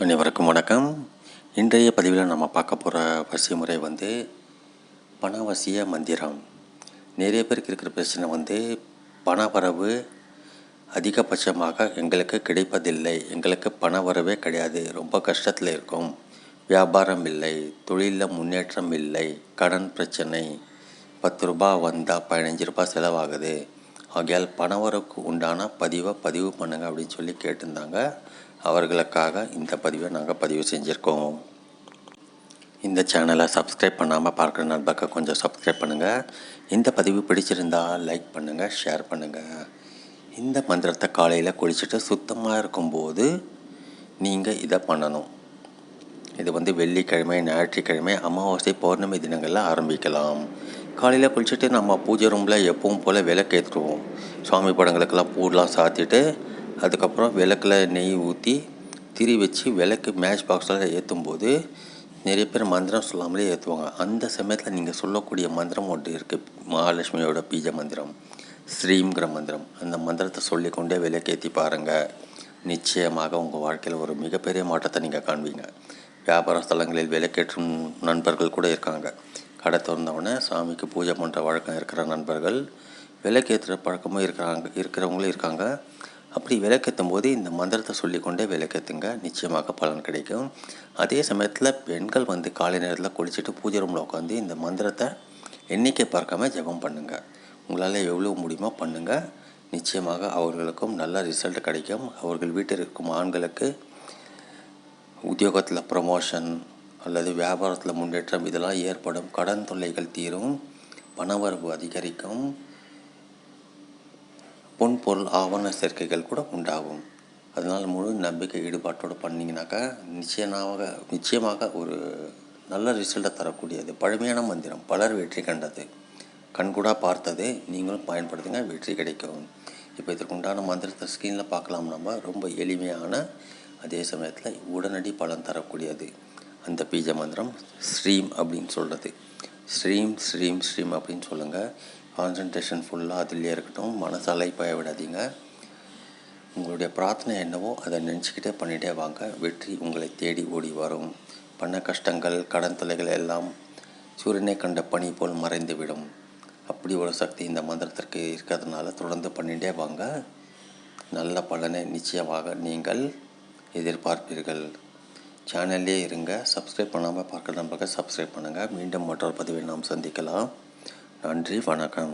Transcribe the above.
அனைவருக்கும் வணக்கம். இன்றைய பதிவில் நம்ம பார்க்க போகிற வசிய முறை வந்து பணவசிய மந்திரம். நிறைய பேருக்கு இருக்கிற பிரச்சனை வந்து பண வரவு அதிகபட்சமாக எங்களுக்கு கிடைப்பதில்லை. எங்களுக்கு பண வரவே கிடையாது. ரொம்ப கஷ்டத்தில் இருக்கும். வியாபாரம் இல்லை தொழிலில் முன்னேற்றம் இல்லை கடன் பிரச்சனை. பத்து ரூபாய் வந்தால் பதினஞ்சு ரூபாய் செலவாகுது. ஆகையால் பணவரவுக்கு உண்டான பதிவை பதிவு பண்ணுங்கள் அப்படின்னு சொல்லி கேட்டிருந்தாங்க. அவர்களுக்காக இந்த பதிவை நாங்கள் பதிவு செஞ்சுருக்கோம். இந்த சேனலை சப்ஸ்கிரைப் பண்ணாமல் பார்க்குற நண்பர்கள் கொஞ்சம் சப்ஸ்கிரைப் பண்ணுங்கள் இந்த பதிவு பிடிச்சிருந்தால் லைக் பண்ணுங்கள் ஷேர் பண்ணுங்கள் இந்த மந்திரத்தை காலையில் குளிச்சுட்டு சுத்தமாக இருக்கும்போது நீங்கள் இதை பண்ணணும். இது வந்து வெள்ளிக்கிழமை ஞாயிற்றுக்கிழமை அமாவாசை பௌர்ணமி தினங்களில் ஆரம்பிக்கலாம். காலையில் குளிச்சுட்டு நம்ம பூஜை ரூமில் எப்பவும் போல் விளக்கு ஏற்றுருவோம் சுவாமி படங்களுக்கெல்லாம் பூலாம் சாத்திட்டு அதுக்கப்புறம் விளக்கில் நெய் ஊற்றி திரி வச்சு விளக்கு மேட்ச் பாக்ஸில் ஏற்றும் போது நிறைய பேர் மந்திரம் சொல்லாமலே ஏற்றுவாங்க அந்த சமயத்தில் நீங்கள் சொல்லக்கூடிய மந்திரம் ஒன்று இருக்குது மகாலட்சுமியோட பீஜ மந்திரம் ஸ்ரீங்கிற மந்திரம். அந்த மந்திரத்தை சொல்லிக்கொண்டே விலைக்கேற்றி பாருங்கள் நிச்சயமாக உங்கள் வாழ்க்கையில் ஒரு மிகப்பெரிய மாற்றத்தை நீங்கள் காண்பீங்க. வியாபார ஸ்தலங்களில் விலைக்கேற்றும் நண்பர்கள் கூட இருக்காங்க. கடை திறந்தவுடனே சாமிக்கு பூஜை பண்ணுற வழக்கம் இருக்கிற நண்பர்கள் விளக்கேற்றுற பழக்கமும் இருக்கிறாங்க இருக்கிறவங்களும் இருக்காங்க. அப்படி விளக்கேற்றும் போது இந்த மந்திரத்தை சொல்லிக்கொண்டே விளக்கேற்றுங்க நிச்சயமாக பலன் கிடைக்கும். அதே சமயத்தில் பெண்கள் வந்து காலை நேரத்தில் குளிச்சுட்டு பூஜை ரூமில் உட்காந்து இந்த மந்திரத்தை எண்ணிக்கை பார்க்காம ஜெபம் பண்ணுங்கள் உங்களால் எவ்வளோ முடியுமோ பண்ணுங்கள் நிச்சயமாக அவர்களுக்கும் நல்ல ரிசல்ட் கிடைக்கும். அவர்கள் வீட்டில் இருக்கும் ஆண்களுக்கு உத்தியோகத்தில் ப்ரமோஷன் அல்லது வியாபாரத்தில் முன்னேற்றம் இதெல்லாம் ஏற்படும். கடன் தொல்லைகள் தீரும். பணவரவு அதிகரிக்கும். பொன் பொருள் ஆவண சேர்க்கைகள் கூட உண்டாகும். அதனால் முழு நம்பிக்கை ஈடுபாட்டோடு பண்ணிங்கனாக்கா நிச்சயமாக நிச்சயமாக ஒரு நல்ல ரிசல்ட்டை தரக்கூடியது. பழமையான மந்திரம் பலர் வெற்றி கண்டது. கண்கூடாக பார்த்தது நீங்களும் பயன்படுத்துங்க வெற்றி கிடைக்கும். இப்போ இதற்குண்டான மந்திரத்தை ஸ்க்ரீனில் பார்க்கலாம். நம்ம ரொம்ப எளிமையான அதே சமயத்தில் உடனடி பலன் தரக்கூடியது. அந்த பீஜ மந்திரம் ஸ்ரீம் அப்படின்னு சொல்கிறது ஸ்ரீம் ஸ்ரீம் ஸ்ரீம் அப்படின்னு சொல்லுங்கள் கான்சன்ட்ரேஷன் ஃபுல்லாக அதிலே இருக்கட்டும் மனசு பய விடாதீங்க உங்களுடைய பிரார்த்தனை என்னவோ அதை நினச்சிக்கிட்டே பண்ணிகிட்டே வாங்க. வெற்றி உங்களை தேடி ஓடி வரும். பண கஷ்டங்கள் கடன் தொலைகள் எல்லாம் சூரியனை கண்ட பனி போல் மறைந்துவிடும். அப்படி ஒரு சக்தி இந்த மந்திரத்திற்கு இருக்கிறதுனால தொடர்ந்து பண்ணிகிட்டே வாங்க. நல்ல பலனை நிச்சயமாக நீங்கள் எதிர்பார்ப்பீர்கள். சேனல்லே இருங்க. சப்ஸ்கிரைப் பண்ணாமல் பார்க்குற நம்பர்கள் சப்ஸ்கிரைப் பண்ணுங்கள் மீண்டும் மற்றொரு பதிவை நாம் சந்திக்கலாம். நன்றி வணக்கம்